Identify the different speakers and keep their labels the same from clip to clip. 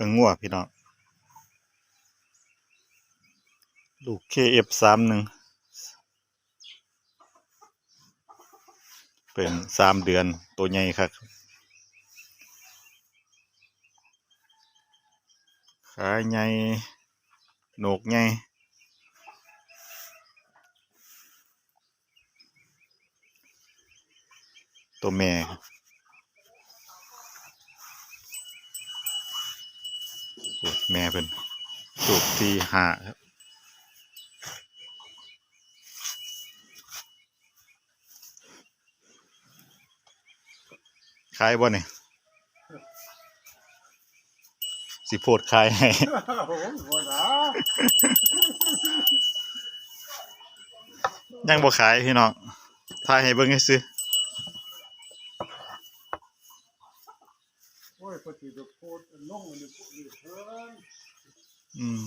Speaker 1: เพิ่งงัวพี่น้องลูก KF สามหนึ่งเป็นสามเดือนตัวใหญ่ครับขาใหญ่โหนกใหญ่ตัวแม่ครับโอ้ แม่เป็นสูบที่ห้าครับขายบ่เนี่ยสิโพดขายให้
Speaker 2: ผมหัวหนา
Speaker 1: ยังบ่ขายพี่น้องถ่ายให้เบิ่งให้ซื้อ
Speaker 2: โอ้ย ปฏิบัติโคตรลงมันนี่นี่เพิ่น
Speaker 1: อืม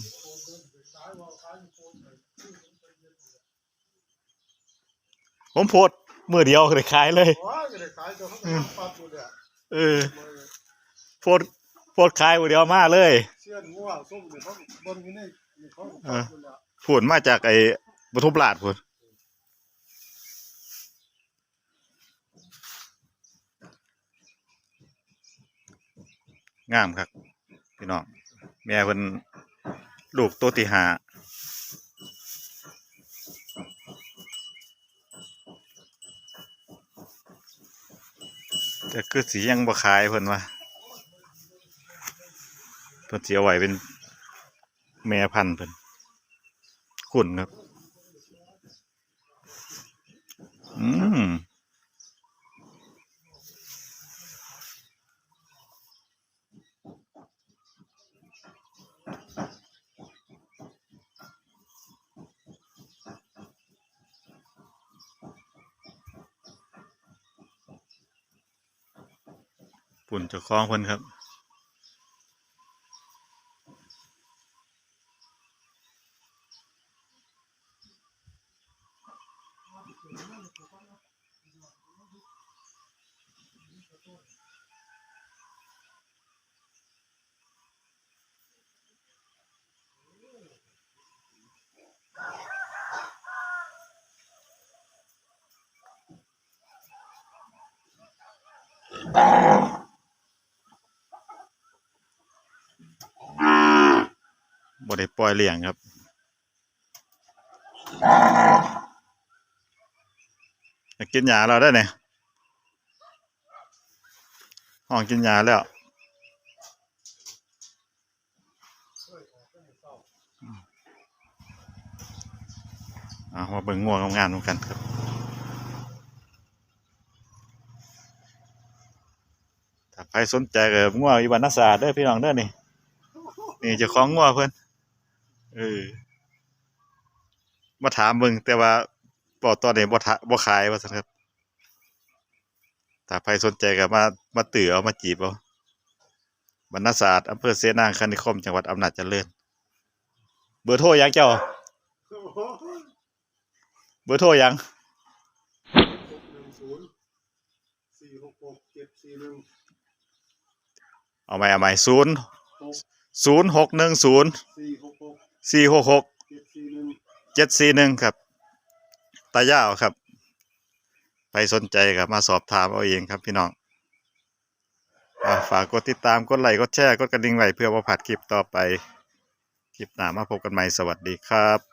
Speaker 1: ผมโพดเมื่อเดียวเลยขายเลย
Speaker 2: ว้ายเอยู่เอ
Speaker 1: อโพดโพดขายมือเดียวมาเลย
Speaker 2: เชื่อนมเดียเขาบนอยู่ในนี่เขาก็ปั๊บอยู่เนี่ย
Speaker 1: ผุนมาจากไอ้ปทุมราชพุ่น งามครับพี่น้องแม่เพิ่นลูกตัวที่หาแต่คือสียังบ่ขายเพิ่นว่าเพิ่นสิเอาไว้เป็นแม่พันธุ์เพิ่นขุนครับ อืม ปุ่นจะคล้องเพิ่นครับ บ่ได้ปล่อยเลี้ยงครับ กินยาเราได้เนี่ยห้องกินยาแล้วเอามาเบิ่งง่วงงามๆกันครับถ้าใครสนใจก็ง่วงอีวันนาศาสตร์เด้อพี่น้องเด้อนี่นี่จะคล้องง่วงเพิ่อน เออ มาถามเบิ่งแต่ว่าบอกตอนนี้บ่ทะบ่ขายว่าซั่นครับถ้าใครสนใจก็มามาตื้อเอามาจีบเอาบรรณศาสตร์อำเภอเสนางคณิคมจังหวัดอำนาจเจริญเบอร์โทรยังเจ้า
Speaker 2: โอ้โห
Speaker 1: เบอร์โทรยัง
Speaker 2: หนึ่งศูนย์สี่หกหกเจ็ดสี่หนึ่ง
Speaker 1: เอาใหม่เอาใหม่ศูนย์
Speaker 2: หก
Speaker 1: ศูนย์หกหนึ่งศูนย์
Speaker 2: สี่หกหกเจ็ดสี่หนึ่ง
Speaker 1: ครับ ตายาวครับ ไปสนใจครับมาสอบถามเอาเองครับพี่น้องฝากกดติดตามกดไลค์กดแชร์กดกระดิ่งไว้เพื่อว่าผัดคลิปต่อไป คลิปหน้ามาพบกันใหม่สวัสดีครับ